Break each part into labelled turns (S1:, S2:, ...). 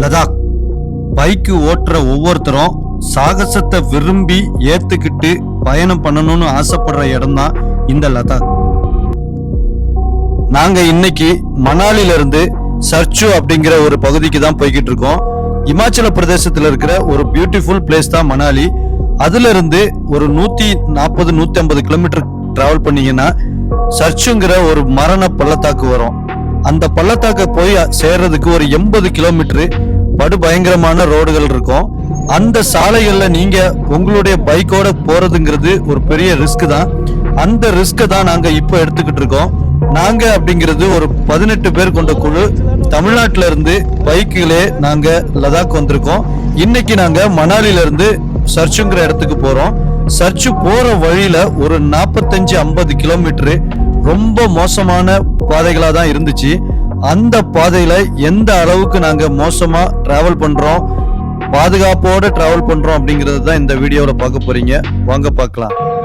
S1: Ladakh bike ஓட்டுற ஒவ்வொருத்தரும் சாகசத்தை விரும்பி ஏத்துக்கிட்டு பயணம் பண்ணணும்னு ஆசைப்படுற இடம்தான் இந்த லதாக். நாங்க இன்னைக்கு மணாலில இருந்து சர்ச்சு அப்படிங்கிற ஒரு பகுதிக்கு தான் போய்கிட்டு இருக்கோம். இமாச்சல பிரதேசத்துல இருக்கிற ஒரு பியூட்டிஃபுல் பிளேஸ் தான் மணாலி. அதுல இருந்து ஒரு நூத்தி நாற்பது நூத்தி ஐம்பது கிலோமீட்டர் டிராவல் பண்ணீங்கன்னா சர்ச்சுங்கிற ஒரு மரண பள்ளத்தாக்கு வரும். அந்த பள்ளத்தாக்க போய் சேர்றதுக்கு ஒரு எண்பது கிலோமீட்டரு படு பயங்கரமான ரோடுகள் இருக்கும். அந்த சாலைகளில் நீங்கள் உங்களுடைய பைக்கோட போகிறதுங்கிறது ஒரு பெரிய ரிஸ்க் தான். அந்த ரிஸ்க்கை தான் நாங்கள் இப்போ எடுத்துக்கிட்டு இருக்கோம். நாங்கள் அப்படிங்கிறது ஒரு பதினெட்டு பேர் கொண்ட குழு. தமிழ்நாட்டுல இருந்து பைக்கிலே நாங்கள் லதாக் வந்திருக்கோம். இன்னைக்கு நாங்கள் மணாலியிலேருந்து சர்ச்சுங்கிற இடத்துக்கு போகிறோம் சர்ச்சு போகிற வழியில் ஒரு நாற்பத்தஞ்சு ஐம்பது கிலோமீட்டரு. ரொம்ப மோசமான பாதைகளா தான் இருந்துச்சு. அந்த பாதையில் எந்த அளவுக்கு நாங்க மோசமா டிராவல் பண்றோம் பாதுகாப்போட டிராவல் பண்றோம் அப்படிங்கிறது தான் இந்த வீடியோல பார்க்க போறீங்க. வாங்க பார்க்கலாம்.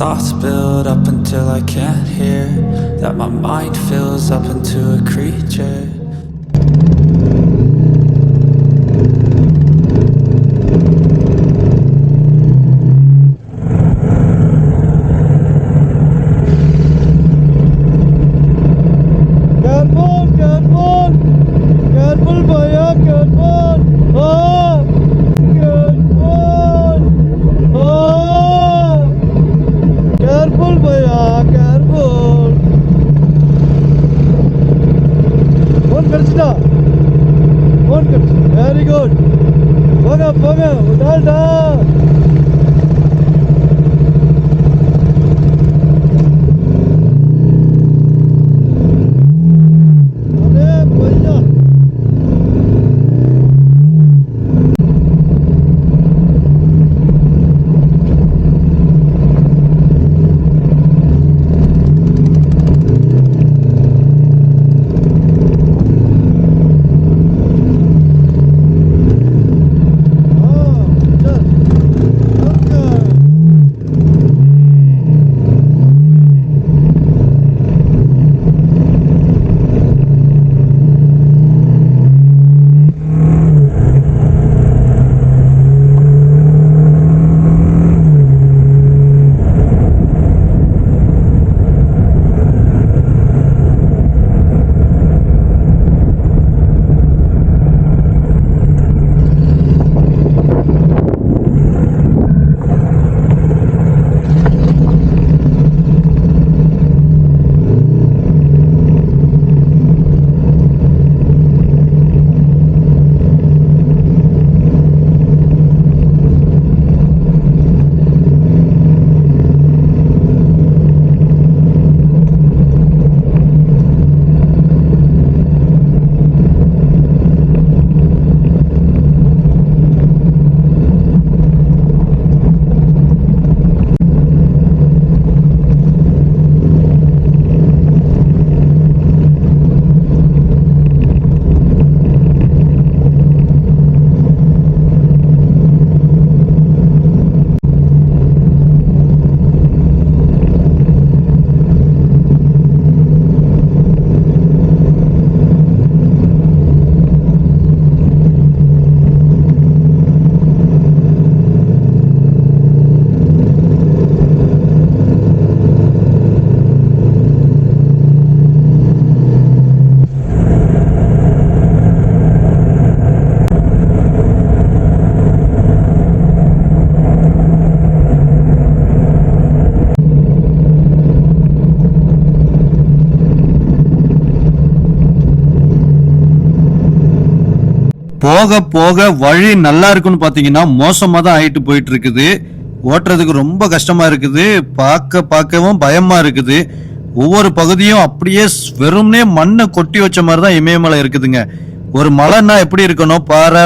S2: thoughts build up until I can't hear. That my mind fills up into a creature.
S1: போக போக வழி நல்லா இருக்குன்னு பார்த்தீங்கன்னா மோசமாக தான் ஆயிட்டு போயிட்டு இருக்குது ஓட்டுறதுக்கு ரொம்ப கஷ்டமா இருக்குது. பார்க்க பார்க்கவும் பயமா இருக்குது. ஒவ்வொரு பகுதியும் அப்படியே வெறும்னே மண்ணை கொட்டி வச்ச மாதிரி தான் இமயமலை இருக்குதுங்க. ஒரு மலைன்னா எப்படி இருக்கணும்? பாறை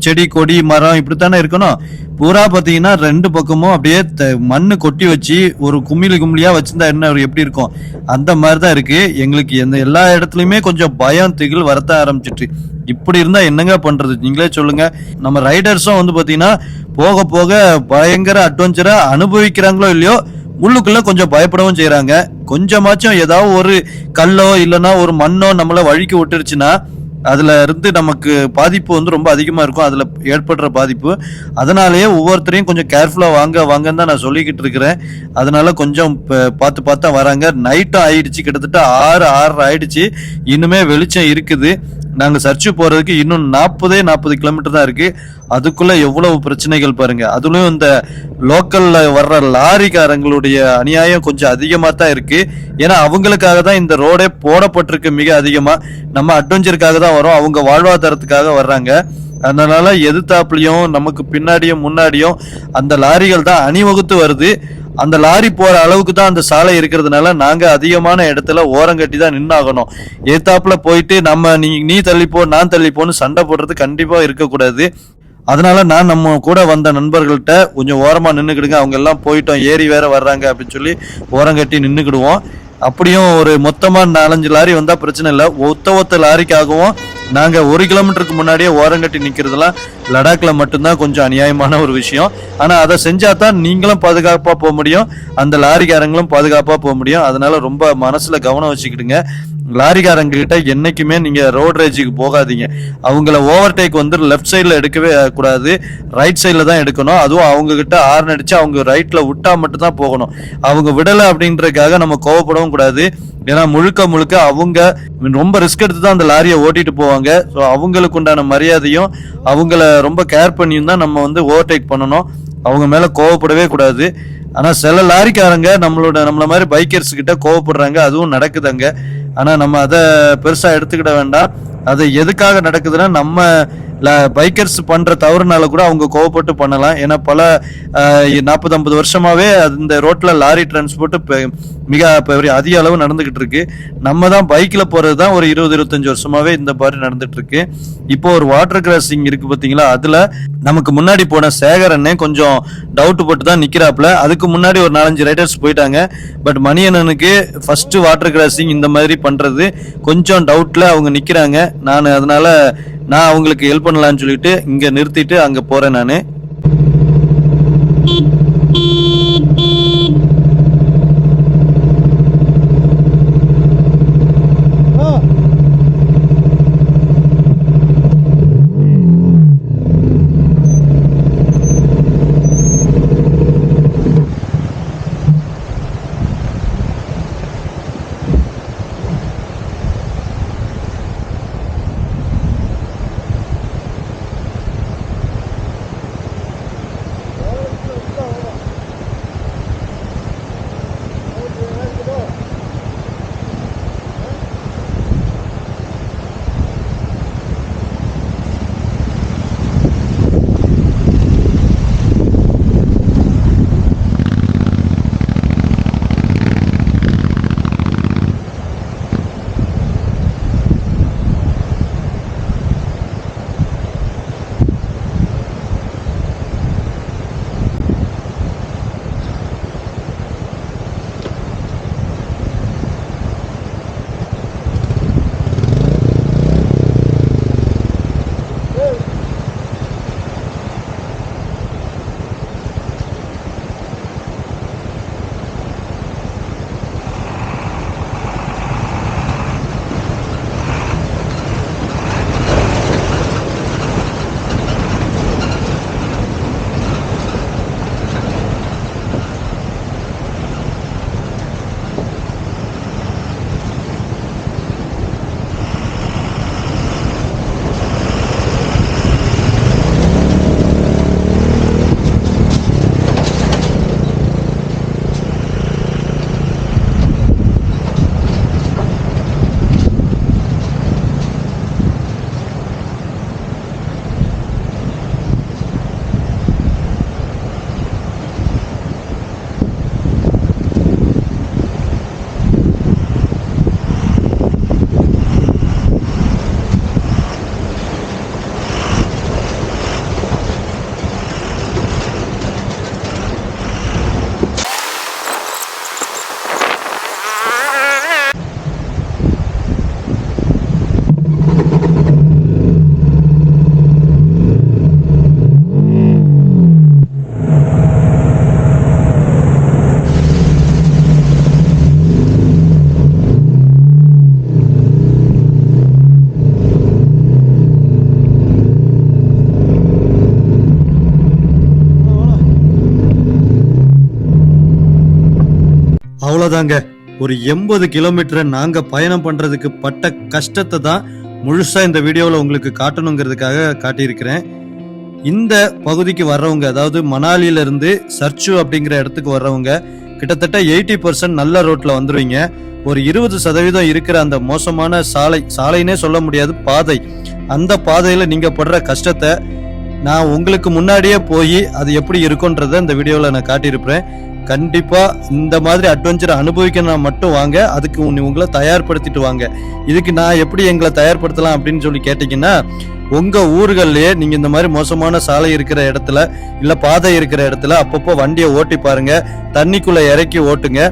S1: செடி கொடி மரம் இப்படித்தானே இருக்கணும்? பூரா பார்த்தீங்கன்னா ரெண்டு பக்கமும் அப்படியே த- மண்ணு கொட்டி வச்சு ஒரு கும்மிலி கும்மிலியாக வச்சிருந்தா என்ன எப்படி இருக்கும்? அந்த மாதிரி தான் இருக்குது எங்களுக்கு எந்த எல்லா இடத்துலையுமே கொஞ்சம் பயம் திகில் வரத்த ஆரம்பிச்சிட்டு இப்படி இருந்தால் என்னங்க பண்ணுறது நீங்களே சொல்லுங்கள் நம்ம ரைடர்ஸும் வந்து பார்த்தீங்கன்னா போக போக பயங்கர அட்வென்ச்சராக அனுபவிக்கிறாங்களோ இல்லையோ உள்ளுக்குள்ளே கொஞ்சம் பயப்படவும் செய்கிறாங்க கொஞ்சமாச்சும் ஏதாவது ஒரு கல்லோ இல்லைன்னா ஒரு மண்ணோ நம்மளை வழுக்கி விட்டுருச்சுன்னா அதில் இருந்து நமக்கு பாதிப்பு வந்து ரொம்ப அதிகமாக இருக்கும். அதில் ஏற்படுற பாதிப்பு. அதனாலேயே ஒவ்வொருத்தரையும் கொஞ்சம் கேர்ஃபுல்லாக வாங்க வாங்கன்னு தான் நான் சொல்லிக்கிட்டு இருக்கிறேன். அதனால கொஞ்சம் ப- பார்த்து பார்த்தா வராங்க. நைட்டும் ஆயிடுச்சு. கிட்டத்தட்ட ஆறு ஆறு ஆயிடுச்சு. இன்னுமே வெளிச்சம் இருக்குது. நாங்க சர்ச்சு போறதுக்கு இன்னும் நாற்பதே நாற்பது கிலோமீட்டர் தான் இருக்கு. அதுக்குள்ள எவ்வளவு பிரச்சனைகள் பாருங்க. அதுலயும் இந்த லோக்கல்ல வர்ற லாரிக்காரங்களுடைய அநியாயம் கொஞ்சம் அதிகமா தான் இருக்கு. ஏன்னா அவங்களுக்காக தான் இந்த ரோடே போடப்பட்டிருக்கு மிக அதிகமா. நம்ம அட்வென்ச்சருக்காக தான் வரோம் அவங்க வாழ்வாதாரத்துக்காக வர்றாங்க. அதனால எதிர்த்தாப்புலயும் நமக்கு பின்னாடியும் முன்னாடியும் அந்த லாரிகள் தான் அணிவகுத்து வருது. அந்த லாரி போற அளவுக்கு தான் அந்த சாலை இருக்கிறதுனால நாங்க அதிகமான இடத்துல ஓரங்கட்டி தான் நின்னாகணும். எதிர்த்தாப்புல போயிட்டு நம்ம நீ நீ தள்ளிப்போ நான் தள்ளிப்போன்னு சண்டை போடுறது கண்டிப்பா இருக்கக்கூடாது. அதனால நான் நம்ம கூட வந்த நண்பர்கள்ட்ட கொஞ்சம் ஓரமா நின்னுக்கிடுங்க அவங்க எல்லாம் போயிட்டோம் ஏறி வேற வர்றாங்க அப்படின்னு சொல்லி ஓரங்கட்டி நின்னுக்கிடுவோம். அப்படியும் ஒரு மொத்தமா நாலஞ்சு லாரி வந்தா பிரச்சனை இல்லை. ஒத்த ஒத்த லாரிக்காகவும் நாங்க ஒரு கிலோமீட்டருக்கு முன்னாடியே ஓரங்கட்டி நிக்கிறதுலாம் லடாக்ல மட்டும்தான் கொஞ்சம் அநியாயமான ஒரு விஷயம். ஆனா அதை செஞ்சா தான் நீங்களும் பாதுகாப்பா போக முடியும். அந்த லாரிக்காரங்களும் பாதுகாப்பா போக முடியும். அதனால ரொம்ப மனசுல கவனம் வச்சுக்கிடுங்க. லாரிக்காரங்க கிட்ட என்னைக்குமே நீங்க ரோட் ரேஜுக்கு போகாதீங்க. அவங்கள ஓவர்டேக் வந்து லெஃப்ட் சைடில் எடுக்கவே கூடாது. ரைட் சைடில் தான் எடுக்கணும். அதுவும் அவங்க கிட்ட ஆர்ன் அடிச்சு அவங்க ரைட்ல விட்டா மட்டும் தான் போகணும். அவங்க விடலை அப்படின்றதுக்காக நம்ம கோவப்படவும் கூடாது. ஏன்னா முழுக்க முழுக்க அவங்க ரொம்ப ரிஸ்க் எடுத்து தான் அந்த லாரியை ஓட்டிட்டு போவாங்க. ஸோ அவங்களுக்கு உண்டான மரியாதையும் அவங்கள ரொம்ப கேர் பண்ணியும் தான் நம்ம வந்து ஓவர்டேக் பண்ணணும். அவங்க மேலே கோவப்படவே கூடாது. ஆனால் சில லாரிக்காரங்க நம்மளோட நம்மள மாதிரி பைக்கர்ஸ் கிட்ட கோவப்படுறாங்க. அதுவும் நடக்குதுங்க. ஆனால் நம்ம அதை பெருசாக எடுத்துக்கிட வேண்டாம். அது எதுக்காக நடக்குதுன்னா நம்ம பைக்கர்ஸ் பண்ற தவறுனால கூட அவங்க கோவப்பட்டு பண்ணலாம். ஏன்னா பல நாற்பது ஐம்பது வருஷமாவே அது இந்த ரோட்ல லாரி டிரான்ஸ்போர்ட் மிக பெரிய அதிக அளவு நடந்துகிட்டு இருக்கு. நம்ம தான் பைக்ல போறது தான் ஒரு இருபது இருபத்தஞ்சு வருஷமாவே இந்த மாதிரி நடந்துட்டு இருக்கு. இப்போ ஒரு வாட்டர் கிராசிங் இருக்கு பாத்தீங்களா? அதுல நமக்கு முன்னாடி போன சேகரண்ணே கொஞ்சம் டவுட் போட்டு தான் நிக்கிறாப்ல அதுக்கு முன்னாடி ஒரு நாலஞ்சு ரைடர்ஸ் போயிட்டாங்க. பட் மணியண்ணனுக்கு ஃபர்ஸ்ட் வாட்டர் கிராசிங் இந்த மாதிரி பண்றது கொஞ்சம் டவுட்ல அவங்க நிக்கிறாங்க. நான் அதனால நான் அவங்களுக்கு ஹெல்ப் பண்ணலாம்னு சொல்லிட்டு இங்க நிறுத்திட்டு அங்க போறேன் நான். அவ்வளோதாங்க ஒரு எண்பது கிலோமீட்டரை நாங்கள் பயணம் பண்ணுறதுக்கு பட்ட கஷ்டத்தை தான் முழுசாக இந்த வீடியோவில் உங்களுக்கு காட்டணுங்கிறதுக்காக காட்டியிருக்கிறேன். இந்த பகுதிக்கு வர்றவங்க அதாவது மணாலியிலிருந்து சர்ச்சு அப்படிங்கிற இடத்துக்கு வர்றவங்க கிட்டத்தட்ட எயிட்டி பர்சன்ட் நல்ல ரோட்டில் வந்துடுவீங்க ஒரு இருபது சதவீதம் இருக்கிற அந்த மோசமான சாலை சாலைனே சொல்ல முடியாது பாதை. அந்த பாதையில் நீங்கள் படுற கஷ்டத்தை நான் உங்களுக்கு முன்னாடியே போய் அது எப்படி இருக்குன்றத இந்த வீடியோவில் நான் காட்டியிருப்பேன். கண்டிப்பா இந்த மாதிரி அட்வென்ச்சர் அனுபவிக்கணும் மட்டும் வாங்க. அதுக்கு உங்களை தயார்படுத்திட்டு வாங்க. இதுக்கு நான் எப்படி எங்களை தயார்படுத்தலாம் அப்படின்னு சொல்லி கேட்டீங்கன்னா உங்க ஊர்கள்லயே நீங்க இந்த மாதிரி மோசமான சாலை இருக்கிற இடத்துல இல்ல பாதை இருக்கிற இடத்துல அப்பப்போ வண்டியை ஓட்டி பாருங்க. தண்ணிக்குள்ள இறக்கி ஓட்டுங்க.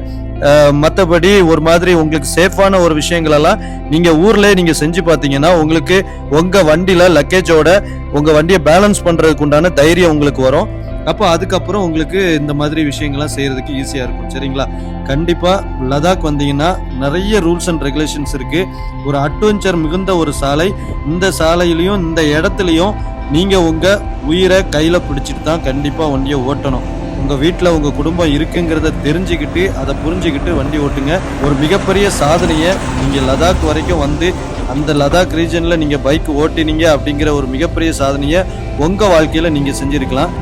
S1: மற்றபடி ஒரு மாதிரி உங்களுக்கு சேஃபான ஒரு விஷயங்களெல்லாம் நீங்கள் நீங்க நீங்கள் நீங்க செஞ்சு பார்த்தீங்கன்னா உங்களுக்கு உங்க வண்டியில லக்கேஜோட உங்க வண்டியை பேலன்ஸ் பண்றதுக்கு உண்டான தைரியம் உங்களுக்கு வரும். அப்போ அதுக்கப்புறம் உங்களுக்கு இந்த மாதிரி விஷயங்கள்லாம் செய்கிறதுக்கு ஈஸியாக இருக்கும். சரிங்களா? கண்டிப்பாக லடாக் வந்தீங்கன்னா நிறைய ரூல்ஸ் அண்ட் ரெகுலேஷன்ஸ் இருக்குது ஒரு அட்வென்ச்சர் மிகுந்த ஒரு சாலை. இந்த சாலையிலையும் இந்த இடத்துலையும் நீங்கள் உங்கள் உயிரை கையில் பிடிச்சிட்டு தான் கண்டிப்பாக வண்டியை ஓட்டணும். உங்கள் வீட்டில் உங்கள் குடும்பம் இருக்குங்கிறத தெரிஞ்சுக்கிட்டு அதை புரிஞ்சுக்கிட்டு வண்டி ஓட்டுங்க. ஒரு மிகப்பெரிய சாதனையை நீங்கள் லடாக் வரைக்கும் வந்து அந்த லடாக் ரீஜனில் நீங்கள் பைக் ஓட்டினீங்க அப்படிங்கிற ஒரு மிகப்பெரிய சாதனையை உங்கள் வாழ்க்கையில் நீங்கள் செஞ்சுருக்கலாம்.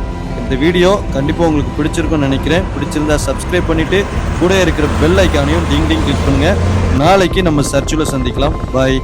S1: இந்த வீடியோ கண்டிப்பாக உங்களுக்கு பிடிச்சிருக்கும்னு நினைக்கிறேன். பிடிச்சிருந்தா சப்ஸ்கிரைப் பண்ணிவிட்டு கூட இருக்கிற பெல் ஐக்கானையும் டிங் டிங் கிளிக் பண்ணுங்கள் நாளைக்கு நம்ம சர்ச்சில் சந்திக்கலாம். பாய்